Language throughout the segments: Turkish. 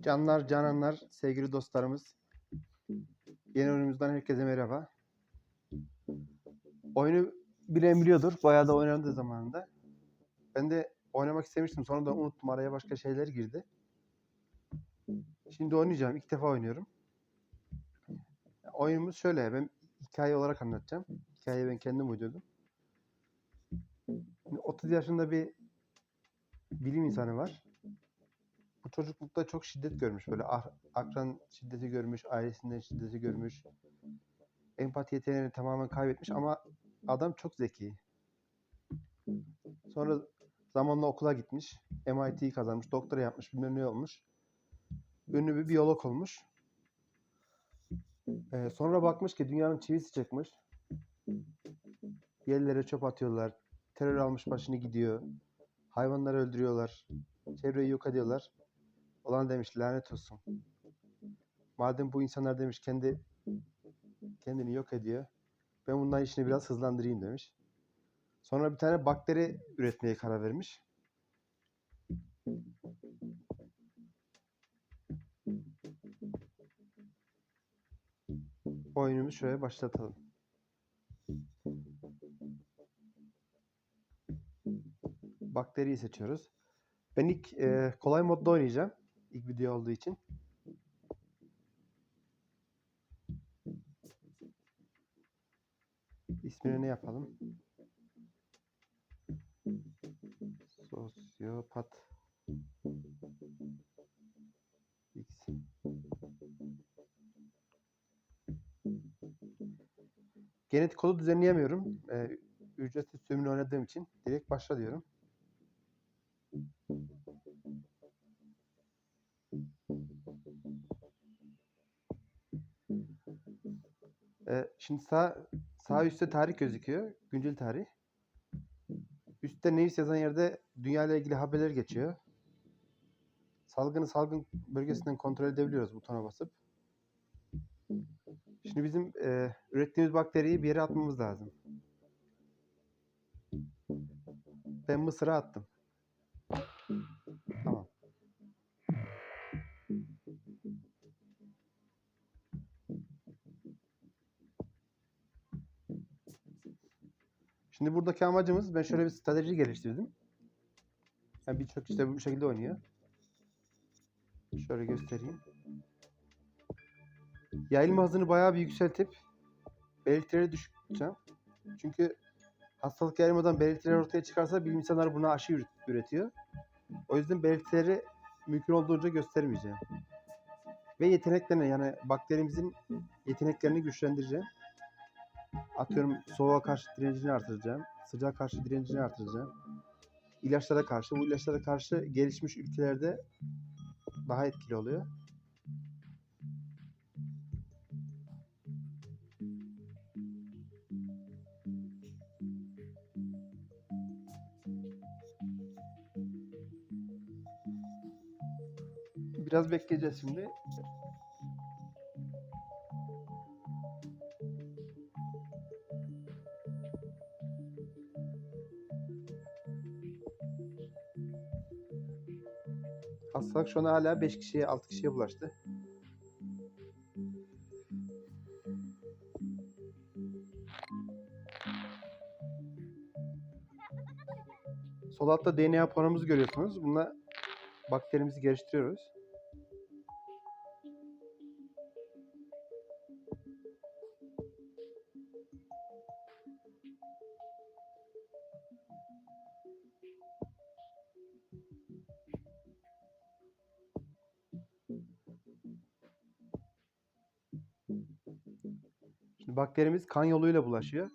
Canlar, cananlar, sevgili dostlarımız. Yeni oyunumuzdan herkese merhaba. Oyunu bilen biliyordur. Bayağı da oynandı zamanında. Ben de oynamak istemiştim. Sonra da unuttum. Araya başka şeyler girdi. Şimdi oynayacağım. İlk defa oynuyorum. Oyunumuz şöyle. Ben hikaye olarak anlatacağım. Hikayeyi ben kendim uydurdum. Şimdi 30 yaşında bir bilim insanı var. Bu çocuklukta çok şiddet görmüş. Böyle ah- akran şiddeti görmüş, ailesinden şiddeti görmüş. Empati yeteneğini tamamen kaybetmiş ama adam çok zeki. Sonra zamanla okula gitmiş. MIT'yi kazanmış, doktora yapmış, bilmem ne olmuş. Ünlü bir biyolog olmuş. Ee, sonra bakmış ki dünyanın çivisi çıkmış. Yerlere çöp atıyorlar. Terör almış başını gidiyor. Hayvanları öldürüyorlar. Çevreyi yok ediyorlar. Olan demiş lanet olsun. Madem bu insanlar demiş kendi kendini yok ediyor. Ben bundan işini biraz hızlandırayım demiş. Sonra bir tane bakteri üretmeye karar vermiş. Oyunumuzu şöyle başlatalım. Bakteriyi seçiyoruz. Ben ilk e, kolay modda oynayacağım. İlk video olduğu için. İsmini ne yapalım? Sosyopat X. Genetik kodu düzenleyemiyorum. Ee, ücretsiz sürümünü oynadığım için direkt başla diyorum. Şimdi sağ sağ üstte tarih gözüküyor. Güncel tarih. Üstte news yazan yerde dünya ile ilgili haberler geçiyor. Salgını salgın bölgesinden kontrol edebiliyoruz butona basıp. Şimdi bizim e, ürettiğimiz bakteriyi bir yere atmamız lazım. Ben Mısır'a attım. Buradaki amacımız ben şöyle bir strateji geliştirdim. Yani birçok işte bu şekilde oynuyor. Şöyle göstereyim. Yayılma hızını bayağı bir yükseltip belirtileri düşük tutacağım. Çünkü hastalık yayılmadan belirtiler ortaya çıkarsa bilim insanları buna aşı üret- üretiyor. O yüzden belirtileri mümkün olduğunca göstermeyeceğim. Ve yeteneklerini yani bakterimizin yeteneklerini güçlendireceğim. Atıyorum soğuğa karşı direncini artıracağım. Sıcağa karşı direncini artıracağım. İlaçlara karşı, bu ilaçlara karşı gelişmiş ülkelerde daha etkili oluyor. Biraz bekleyeceğiz şimdi. Hastalık şu an hala 5 kişiye 6 kişiye bulaştı. Sol altta DNA panomuzu görüyorsunuz. Bununla bakterimizi geliştiriyoruz. Bakterimiz kan yoluyla bulaşıyor.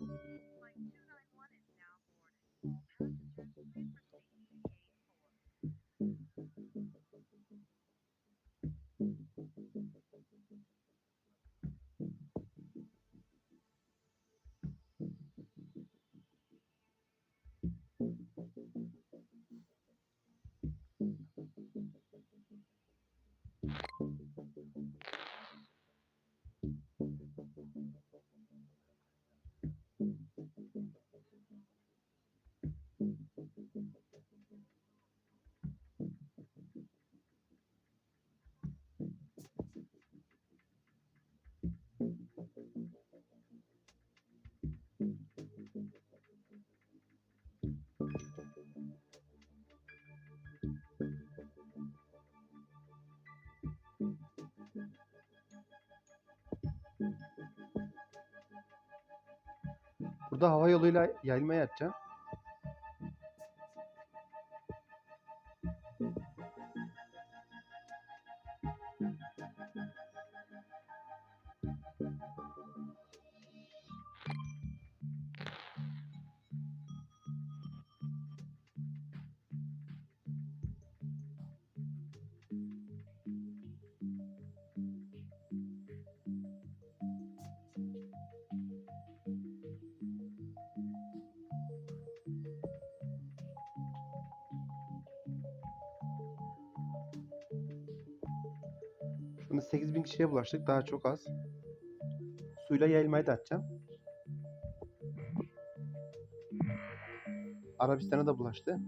Burada hava yoluyla yayılmayı açacağım. Kişiye bulaştık. Daha çok az. Suyla yayılmayı da açacağım. Arabistan'a da bulaştı.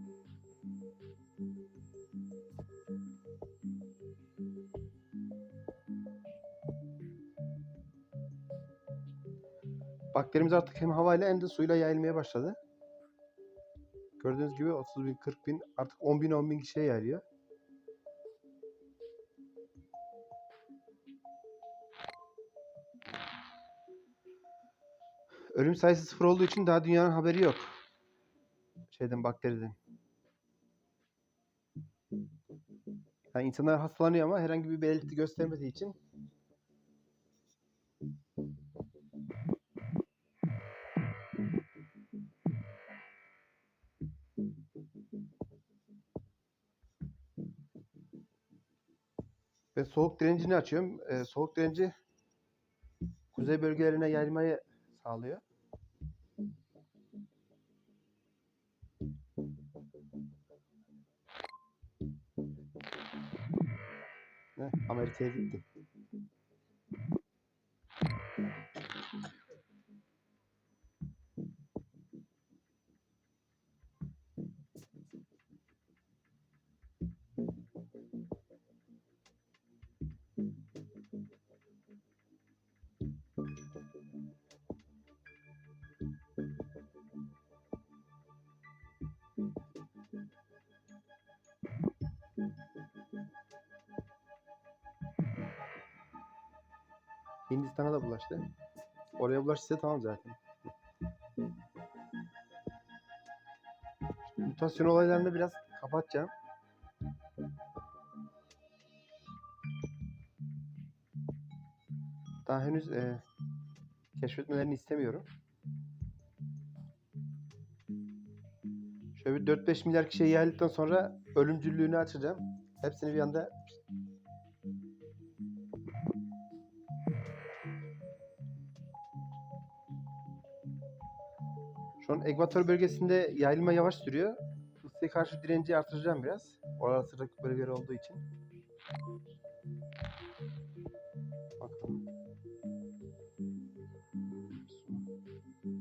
Bakterimiz artık hem havayla hem de suyla yayılmaya başladı. Gördüğünüz gibi 30 bin, 40 bin, artık 10 bin, 10 bin kişiye yayılıyor. Ölüm sayısı sıfır olduğu için daha dünyanın haberi yok. Şeyden bakteriden. Yani insanlar hastalanıyor ama herhangi bir belirti göstermediği için ve soğuk direncini açıyorum. Ee, soğuk direnci kuzey bölgelerine yayılmayı sağlıyor. Amerika'ya gitti. Hindistan'a da bulaştı. Oraya bulaştıysa tamam zaten. Mutasyon olaylarını biraz kapatacağım. Daha henüz e, keşfetmelerini istemiyorum. Şöyle bir 4-5 milyar kişiye yayıldıktan sonra ölümcüllüğünü açacağım. Hepsini bir anda An ekvator bölgesinde yayılma yavaş sürüyor. Isıya karşı direnci artıracağım biraz. Orada sıcak bölgeler olduğu için. Bakalım.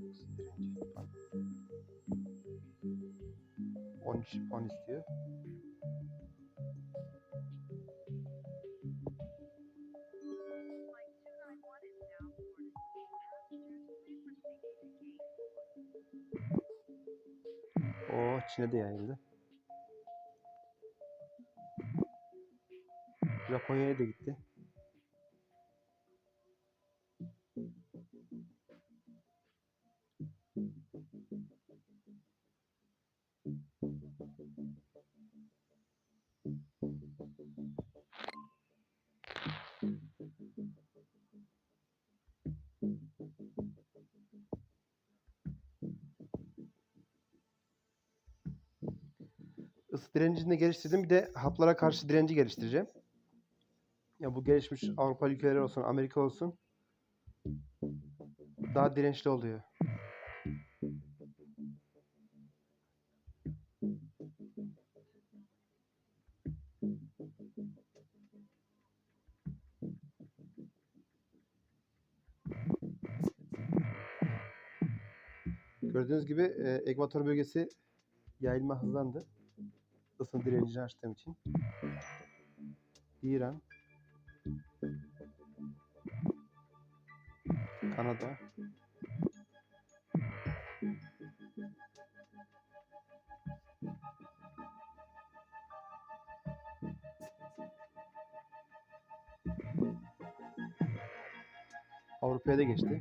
Isı direnci. Bak. 13 puan istiyor. Oo Çin'e de yayıldı. Japonya'ya da gitti. Direncini geliştirdim. Bir de haplara karşı direnci geliştireceğim. Ya bu gelişmiş Avrupa ülkeleri olsun, Amerika olsun daha dirençli oluyor. Gördüğünüz gibi e, ekvator bölgesi yayılma hızlandı. Isın direncini açtığım için. İran. Kanada. Avrupa'ya da geçti.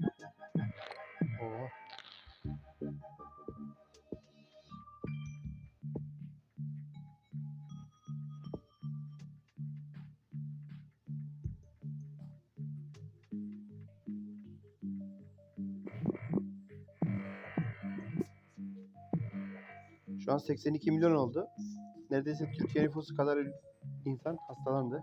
Şu an 82 milyon oldu. Neredeyse Türkiye nüfusu kadar insan hastalandı.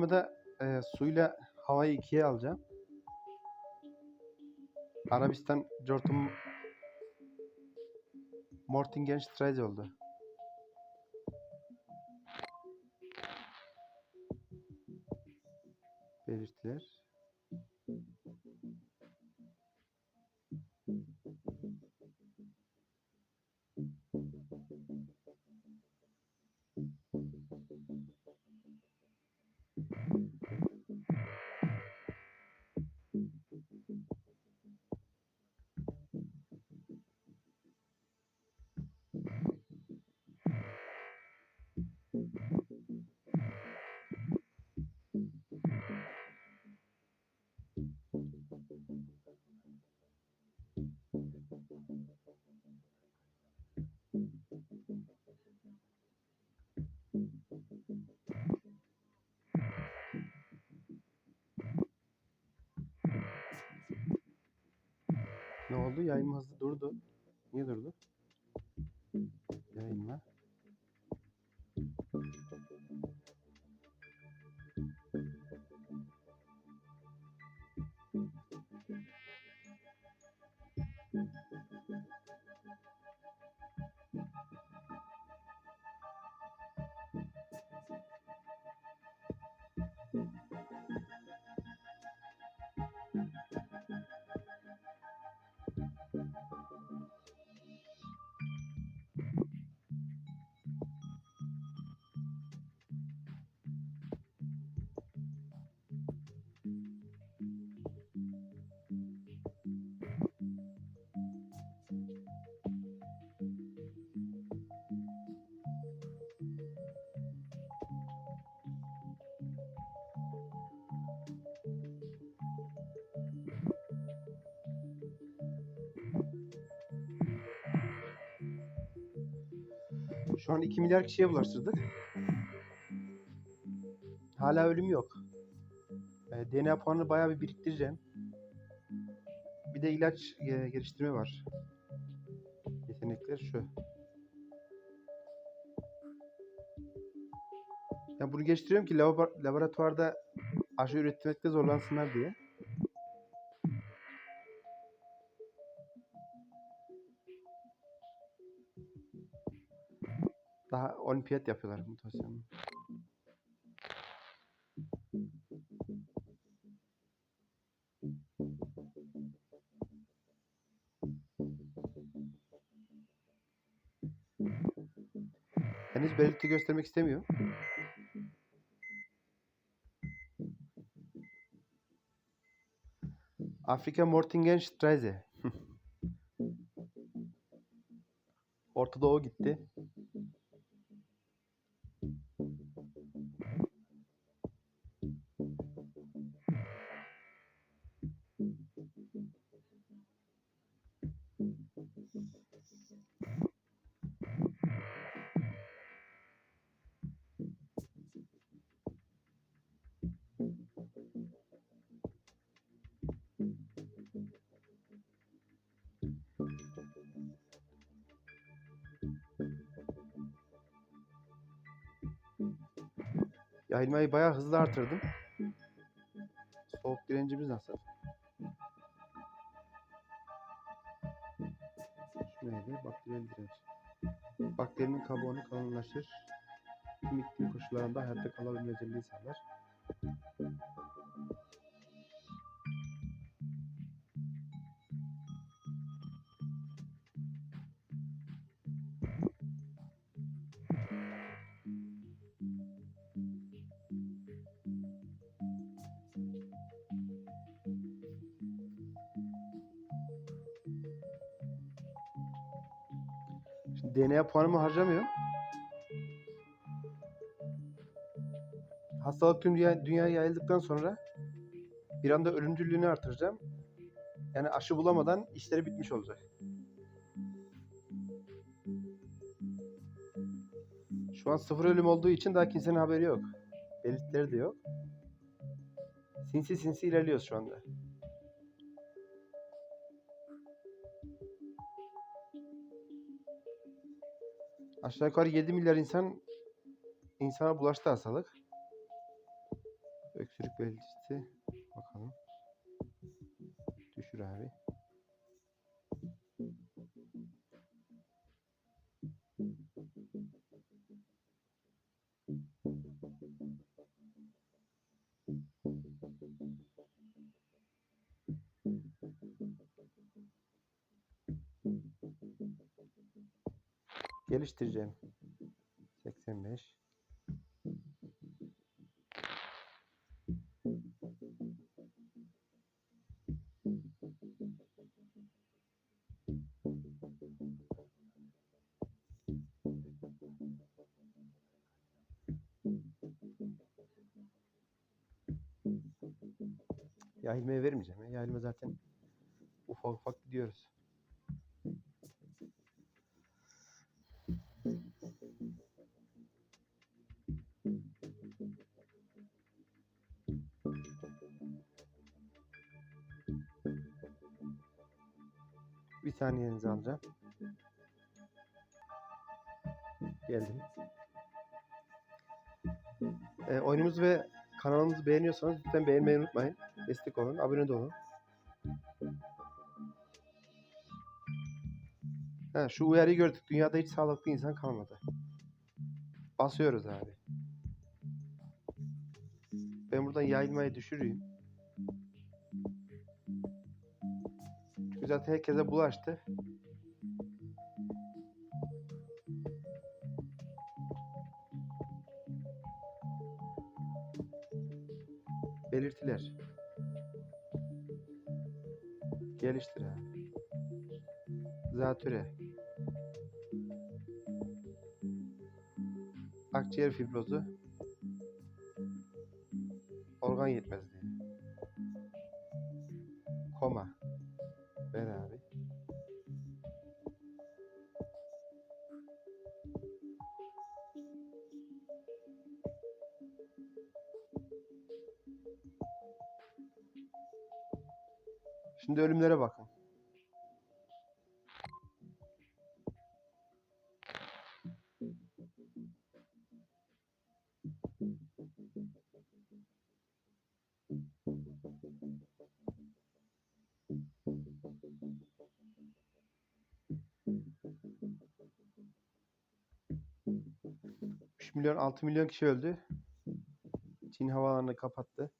Burada yayılmada e, suyla havayı ikiye alacağım. Arabistan Jortum Mortingenstraße oldu. Belirtiler. Oldu? Yayılma hızı durdu. Niye durdu? Yayılma. Şu an 2 milyar kişiye bulaştırdık. Hala ölüm yok. E, DNA puanını bayağı bir biriktireceğim. Bir de ilaç e, geliştirme var. Yetenekler şu. Ya bunu geliştiriyorum ki labora- laboratuvarda aşı üretmekte zorlansınlar diye. Olimpiyat yapıyorlar mutasyonu. Henüz belirti göstermek istemiyor. Afrika Mortingenstraße. Orta Doğu gitti. Yayılmayı bayağı hızlı artırdım. Soğuk direncimiz nasıl? Şu neydi? Bakteriyel direnç. Bakterinin kabuğunu kalınlaştırır. Tüm iklim koşullarında hayatta kalabilme özelliği sağlar. DNA puanımı harcamıyorum. hastalık tüm dünya, dünyaya yayıldıktan sonra bir anda ölümcüllüğünü artıracağım. Yani aşı bulamadan işleri bitmiş olacak. Şu an sıfır ölüm olduğu için daha kimsenin haberi yok. Belirtileri de yok. Sinsi sinsi ilerliyoruz şu anda. Aşağı yukarı 7 milyar insan insana bulaştı hastalık. Öksürük belirtisi Geliştireceğim. 85. Yayılmaya vermeyeceğim. Ya. Yayılma zaten ufak ufak gidiyoruz. Saniyenizi alacağım. Geldim. Ee, oyunumuzu ve kanalımızı beğeniyorsanız lütfen beğenmeyi unutmayın. Destek olun, abone de olun. Ha, şu uyarıyı gördük. Dünyada hiç sağlıklı insan kalmadı. Basıyoruz abi. Ben buradan yayılmayı düşüreyim. Zaten herkese bulaştı. Belirtiler. Geliştir abi. Zatüre. Akciğer fibrozu. Organ yetmezliği. Şimdi ölümlere bakın. Milyon 6 milyon kişi öldü. Çin havalarını kapattı.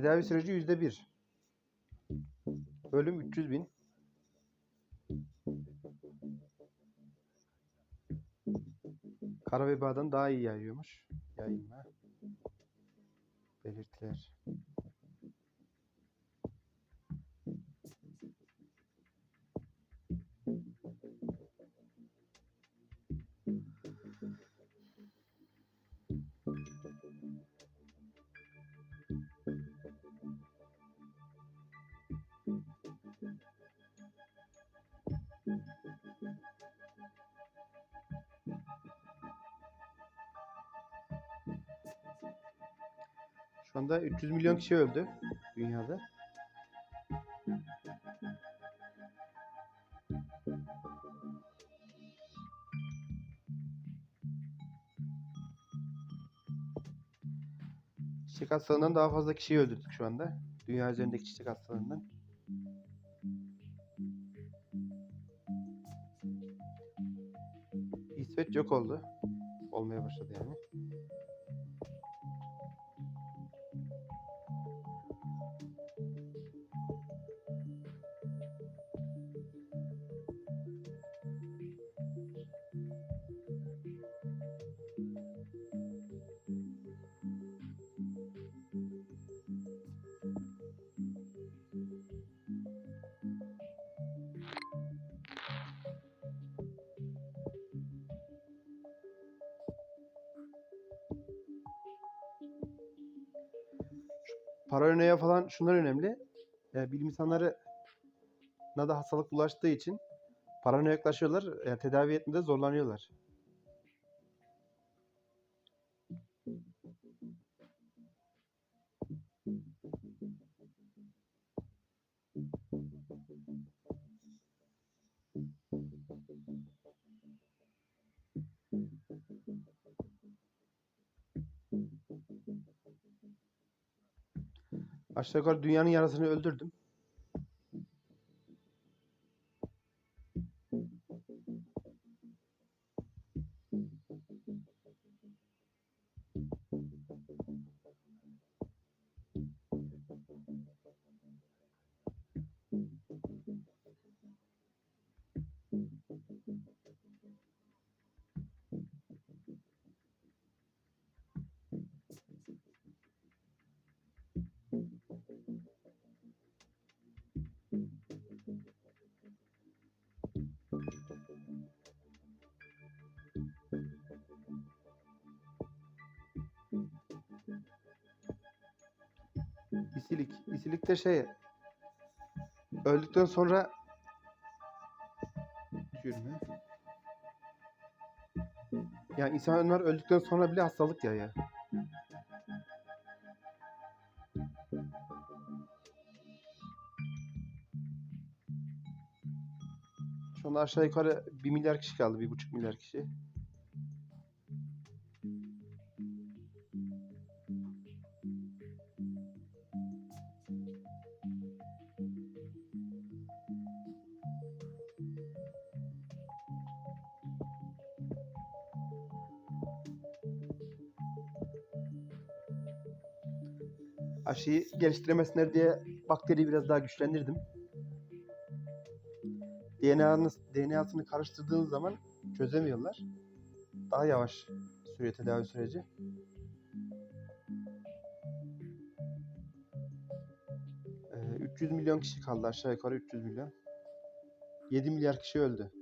Tedavi süreci yüzde bir. Ölüm 300 bin. Kara vebadan daha iyi yayıyormuş. Yayılma. Şu anda 300 milyon kişi öldü dünyada. Çiçek hastalığından daha fazla kişiyi öldürdük şu anda. Dünya üzerindeki çiçek hastalığından. İsveç yok oldu. Olmaya başladı yani. Paranoya falan şunlar önemli. E, bilim insanları da hastalık bulaştığı için paranoya yaklaşıyorlar. E, tedavi etmede zorlanıyorlar. Aşağı yukarı dünyanın yarısını öldürdüm. İsilik. İsilik de şey öldükten sonra ya. Yani insanlar öldükten sonra bile hastalık ya ya. Şu anda aşağı yukarı 1 milyar kişi kaldı. 1,5 milyar kişi. Aşıyı geliştiremesinler diye bakteriyi biraz daha güçlendirdim. DNA'nı, DNA'sını karıştırdığınız zaman çözemiyorlar. Daha yavaş sürüyor tedavi süreci. Ee, 300 milyon kişi kaldı aşağı yukarı 300 milyon. 7 milyar kişi öldü.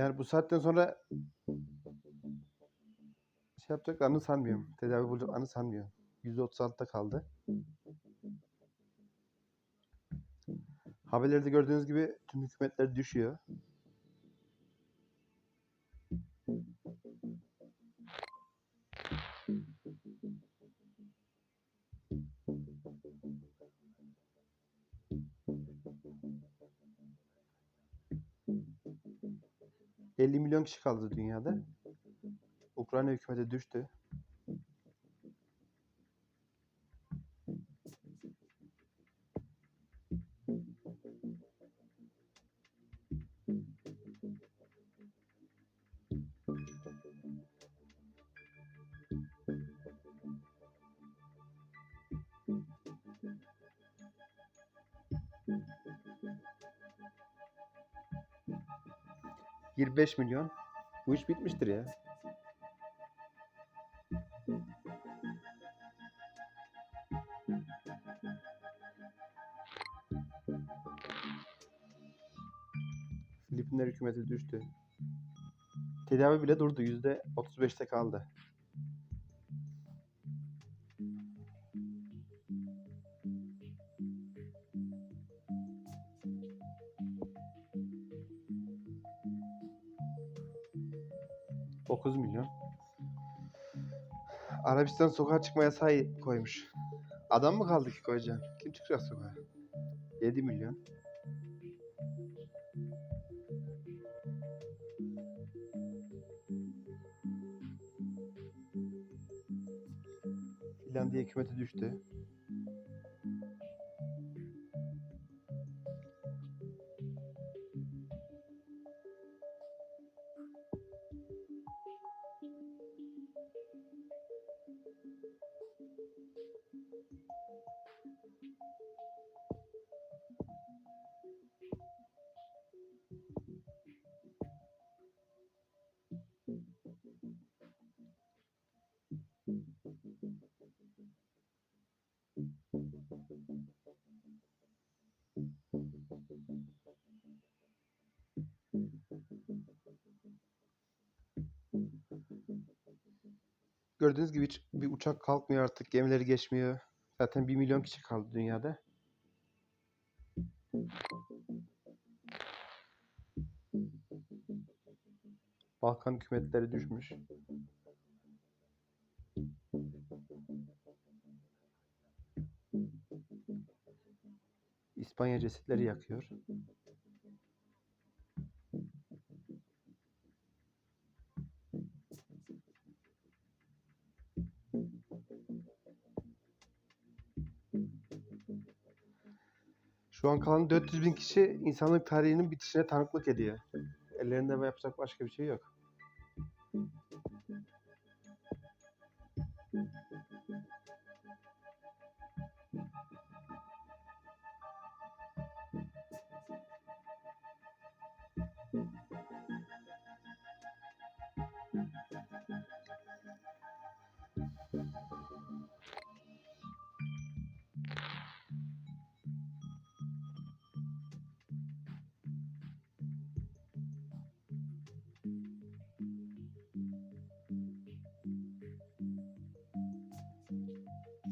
Yani bu saatten sonra şey yapacaklarını sanmıyorum. Tedavi bulacaklarını sanmıyorum. %36'da kaldı. Haberlerde gördüğünüz gibi tüm hükümetler düşüyor. ...50 milyon kişi kaldı dünyada. Ukrayna hükümeti düştü. ...25 milyon. Bu iş bitmiştir ya. Filipinler hükümeti düştü. Tedavi bile durdu. Yüzde 35'te kaldı. Dokuz milyon. Arabistan sokağa çıkma yasağı koymuş. Adam mı kaldı ki koyacağım? Kim çıkacak sokağa? 7 milyon. Finlandiya hükümeti düştü. Gördüğünüz gibi hiç bir uçak kalkmıyor artık. Gemileri geçmiyor. Zaten 1 milyon kişi kaldı dünyada. Balkan hükümetleri düşmüş. İspanya cesetleri yakıyor. Şu an kalan 400 bin kişi insanlık tarihinin bitişine tanıklık ediyor. Ellerinde yapacak başka bir şey yok.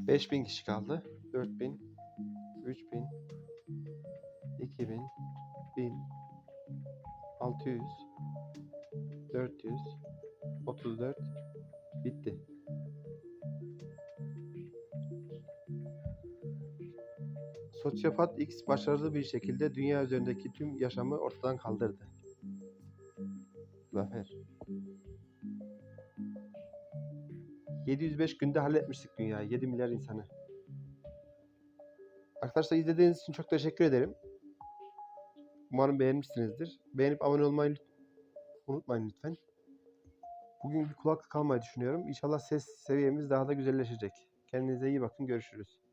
Beş bin kişi kaldı. 4000, 3000, 2000, 1000, 600, 400, 34, bitti. Sosyopat X başarılı bir şekilde dünya üzerindeki tüm yaşamı ortadan kaldırdı. 705 günde halletmiştik dünyayı. 7 milyar insanı. Arkadaşlar izlediğiniz için çok teşekkür ederim. Umarım beğenmişsinizdir. Beğenip abone olmayı unutmayın lütfen. Bugün bir kulaklık almayı düşünüyorum. İnşallah ses seviyemiz daha da güzelleşecek. Kendinize iyi bakın. Görüşürüz.